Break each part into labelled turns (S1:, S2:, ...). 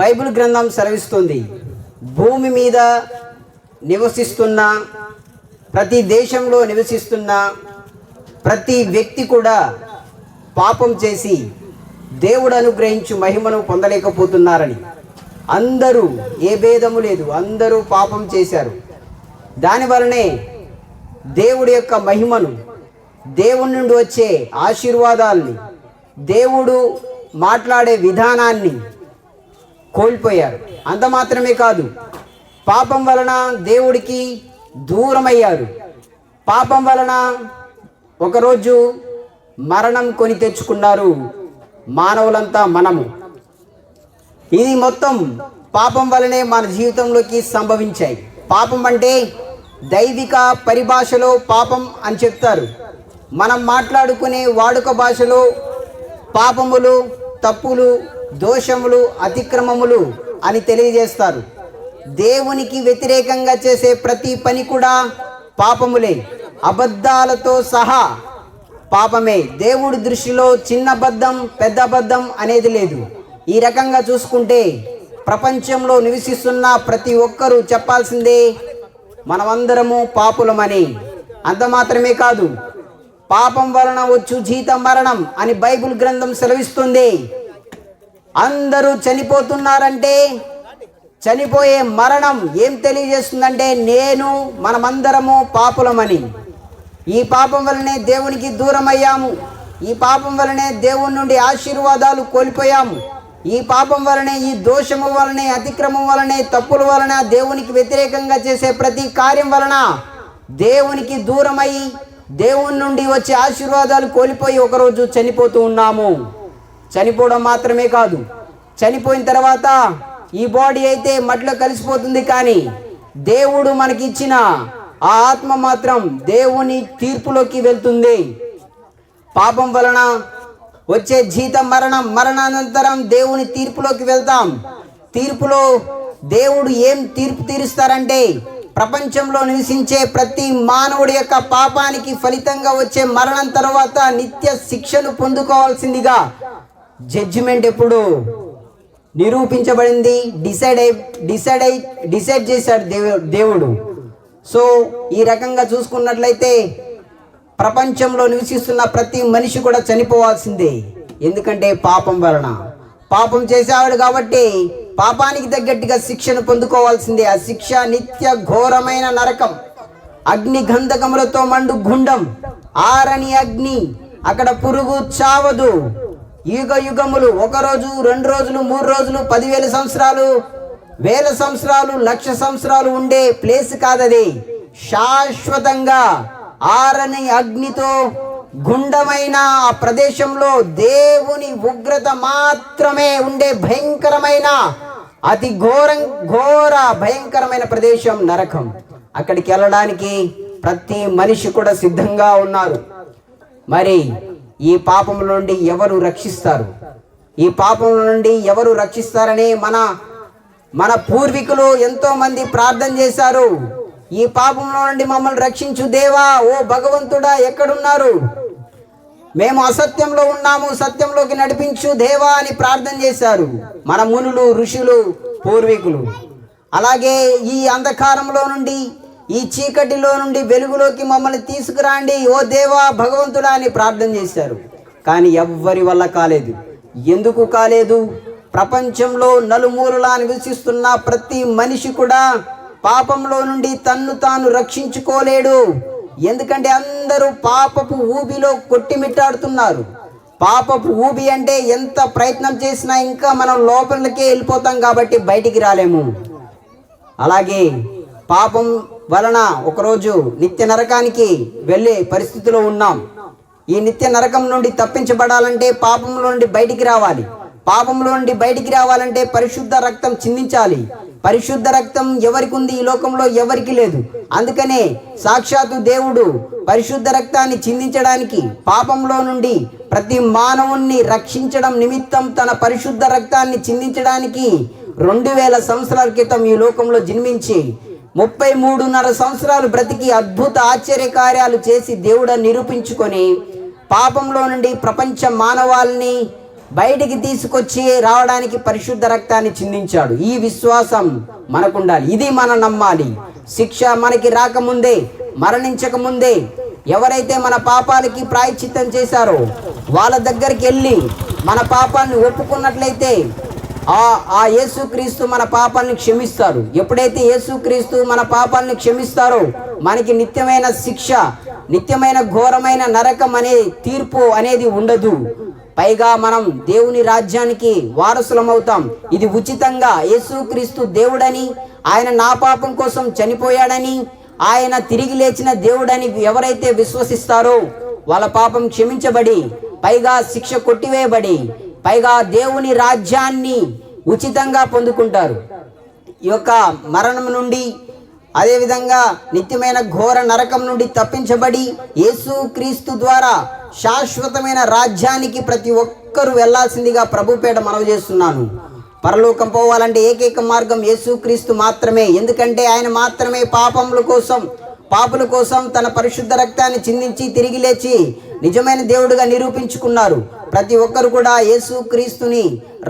S1: Bible గ్రంథం సెలవిస్తుంది. భూమి మీద నివసిస్తున్న ప్రతి దేశంలో నివసిస్తున్న ప్రతి వ్యక్తి కూడా పాపం చేసి దేవుడు అనుగ్రహించు మహిమను పొందలేకపోతున్నారని. అందరూ ఏ భేదము లేదు అందరూ పాపం చేశారు. దాని వలనే దేవుడి యొక్క మహిమను దేవుడి నుండి వచ్చే ఆశీర్వాదాల్ని దేవుడు మాట్లాడే విధానాన్ని కోల్పోయారు. అంత మాత్రమే కాదు పాపం వలన దేవుడికి దూరమయ్యారు. పాపం వలన ఒకరోజు మరణం కొని తెచ్చుకున్నారు మానవులంతా మనము. ఇది మొత్తం పాపం వలనే మన జీవితంలోకి సంభవించాయి. పాపం అంటే దైవిక పరిభాషలో పాపం అని చెప్తారు. మనం మాట్లాడుకునే వాడుక భాషలో పాపములు తప్పులు దోషములు అతిక్రమములు అని తెలియజేస్తారు. దేవునికి వ్యతిరేకంగా చేసే ప్రతి పని కూడా పాపములే. అబద్ధాలతో సహా పాపమే. దేవుడి దృష్టిలో చిన్న పెద్దబద్ధం పెద్ద అబద్ధం అనేది లేదు. ఈ రకంగా చూసుకుంటే ప్రపంచంలో నివసిస్తున్న ప్రతి ఒక్కరూ చెప్పాల్సిందే మనమందరము పాపులమని. అంత మాత్రమే కాదు. పాపం వలన వచ్చు జీతం మరణం అని బైబిల్ గ్రంథం సెలవిస్తుంది. అందరూ చనిపోతున్నారంటే చనిపోయే మరణం ఏం తెలియజేస్తుందంటే నేను మనమందరము పాపులమని. ఈ పాపం వలనే దేవునికి దూరం అయ్యాము ఈ పాపం వలనే దేవుని నుండి ఆశీర్వాదాలు కోల్పోయాము. ఈ పాపం వలనే ఈ దోషము వలనే అతిక్రమం వలనే తప్పుల వలన దేవునికి వ్యతిరేకంగా చేసే ప్రతి కార్యం వలన దేవునికి దూరమై దేవుని నుండి వచ్చే ఆశీర్వాదాలు కోల్పోయి ఒకరోజు చనిపోతూ ఉన్నాము. చనిపోవడం మాత్రమే కాదు. చనిపోయిన తర్వాత ఈ బాడీ అయితే మట్టిలో కలిసిపోతుంది కానీ దేవుడు మనకి ఇచ్చిన ఆ ఆత్మ మాత్రం దేవుని తీర్పులోకి వెళ్తుంది. పాపం వలన వచ్చే జీతం మరణం మరణానంతరం దేవుని తీర్పులోకి వెళ్తాం. తీర్పులో దేవుడు ఏం తీర్పు తీరుస్తారంటే ప్రపంచంలో నివసించే ప్రతి మానవుడి యొక్క పాపానికి ఫలితంగా వచ్చే మరణం తర్వాత నిత్య శిక్షను పొందుకోవాల్సిందిగా జడ్జిమెంట్ ఎప్పుడు? నిరూపించబడింది డిసైడ్ అయి డిసైడ్ అయి డిసైడ్ చేశాడు దేవు దేవుడు. సో ఈ రకంగా చూసుకున్నట్లయితే ప్రపంచంలో నివసిస్తున్న ప్రతి మనిషి కూడా చనిపోవాల్సిందే. ఎందుకంటే పాపం వలన. పాపం చేసేవాడు కాబట్టి పాపానికి తగ్గట్టుగా శిక్షను పొందుకోవాల్సిందే. ఆ శిక్ష నిత్య ఘోరమైన నరకం. అగ్ని గంధకములతో మండు గుండం. ఆరని అగ్ని. అక్కడ పురుగు చావదు. యుగ యుగములు ఒక రోజు రెండు రోజులు మూడు రోజులు పదివేల సంవత్సరాలు వేల సంవత్సరాలు లక్ష సంవత్సరాలు ఉండే ప్లేస్ కాదది. శాశ్వతంగా ఆరని అగ్నితో గుండమైన ఆ ప్రదేశంలో దేవుని ఉగ్రత మాత్రమే ఉండే భయంకరమైన అతి ఘోరం ఘోర భయంకరమైన ప్రదేశం నరకం. అక్కడికి వెళ్ళడానికి ప్రతి మనిషి కూడా సిద్ధంగా ఉన్నారు. మరి ఈ పాపం నుండి ఎవరు రక్షిస్తారు? ఈ పాపం నుండి ఎవరు రక్షిస్తారని మన మన పూర్వీకులు ఎంతో మంది ప్రార్థన చేశారు. ఈ పాపంలో నుండి మమ్మల్ని రక్షించు దేవా ఓ భగవంతుడా ఎక్కడున్నారు? మేము అసత్యంలో ఉన్నాము సత్యంలోకి నడిపించు దేవా అని ప్రార్థన చేశారు మన మునులు ఋషులు పూర్వీకులు. అలాగే ఈ అంధకారంలో నుండి ఈ చీకటిలో నుండి వెలుగులోకి మమ్మల్ని తీసుకురాండి. ఓ దేవా భగవంతుడా అని ప్రార్థన చేశారు. కానీ ఎవ్వరి వల్ల కాలేదు. ఎందుకు కాలేదు? ప్రపంచంలో నలుమూలలా నివసిస్తున్న ప్రతి మనిషి కూడా పాపంలో నుండి తన్ను తాను రక్షించుకోలేడు. ఎందుకంటే అందరూ పాపపు ఊబిలో కొట్టిమిట్టాడుతున్నారు. పాపపు ఊబి అంటే ఎంత ప్రయత్నం చేసినా ఇంకా మనం లోపలికే వెళ్ళిపోతాం కాబట్టి బయటికి రాలేము. అలాగే పాపం వలన ఒకరోజు నిత్య నరకానికి వెళ్ళే పరిస్థితిలో ఉన్నాం. ఈ నిత్య నరకం నుండి తప్పించబడాలంటే పాపంలో నుండి బయటికి రావాలి. పాపంలో నుండి బయటికి రావాలంటే పరిశుద్ధ రక్తం చిందించాలి. పరిశుద్ధ రక్తం ఎవరికి ఉంది ఈ లోకంలో ఎవరికి లేదు. అందుకనే సాక్షాత్తు దేవుడు పరిశుద్ధ రక్తాన్ని చిందించడానికి పాపంలో నుండి ప్రతి మానవుణ్ణి రక్షించడం నిమిత్తం తన పరిశుద్ధ రక్తాన్ని చిందించడానికి రెండు వేల సంవత్సరాల క్రితం ఈ లోకంలో జన్మించి ముప్పై మూడున్నర సంవత్సరాలు బ్రతికి అద్భుత ఆశ్చర్య కార్యాలు చేసి దేవుడు నిరూపించుకొని పాపంలో నుండి ప్రపంచ మానవాల్ని బయటికి తీసుకొచ్చి రావడానికి పరిశుద్ధ రక్తాన్ని చిందించాడు. ఈ విశ్వాసం మనకుండాలి. ఇది మనం నమ్మాలి. శిక్ష మనకి రాకముందే మరణించక ముందే ఎవరైతే మన పాపాలకి ప్రాయశ్చిత్తం చేశారో వాళ్ళ దగ్గరికి వెళ్ళి మన పాపాన్ని ఒప్పుకున్నట్లయితే ఆ ఆ యేసుక్రీస్తు మన పాపాలను క్షమిస్తారు. ఎప్పుడైతే యేసుక్రీస్తు మన పాపాలను క్షమిస్తారో మనకి నిత్యమైన శిక్ష నిత్యమైన ఘోరమైన నరకం అనే తీర్పు అనేది ఉండదు. పైగా మనం దేవుని రాజ్యానికి వారసులమవుతాం. ఇది ఉచితంగా యేసుక్రీస్తు దేవుడని ఆయన నా పాపం కోసం చనిపోయాడని ఆయన తిరిగి లేచిన దేవుడని ఎవరైతే విశ్వసిస్తారో వాళ్ళ పాపం క్షమించబడి పైగా శిక్ష కొట్టివేయబడి పైగా దేవుని రాజ్యాన్ని ఉచితంగా పొందుకుంటారు. ఈ యొక్క మరణం నుండి అదేవిధంగా నిత్యమైన ఘోర నరకం నుండి తప్పించబడి యేసు క్రీస్తు ద్వారా శాశ్వతమైన రాజ్యానికి ప్రతి ఒక్కరూ వెళ్ళాల్సిందిగా ప్రభుపేట మనవి చేస్తున్నాను. పరలోకం పోవాలంటే ఏకైక మార్గం యేసుక్రీస్తు మాత్రమే. ఎందుకంటే ఆయన మాత్రమే పాపముల కోసం పాపుల కోసం తన పరిశుద్ధ రక్తాన్ని చిందించి తిరిగి లేచి నిజమైన దేవుడుగా నిరూపించుకున్నారు. ప్రతి ఒక్కరు కూడా యేసు క్రీస్తుని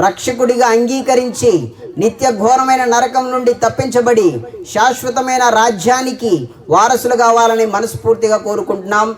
S1: రక్షకుడిగా అంగీకరించి నిత్య ఘోరమైన నరకం నుండి తప్పించబడి శాశ్వతమైన రాజ్యానికి వారసులు కావాలని మనస్ఫూర్తిగా కోరుకుంటున్నాం.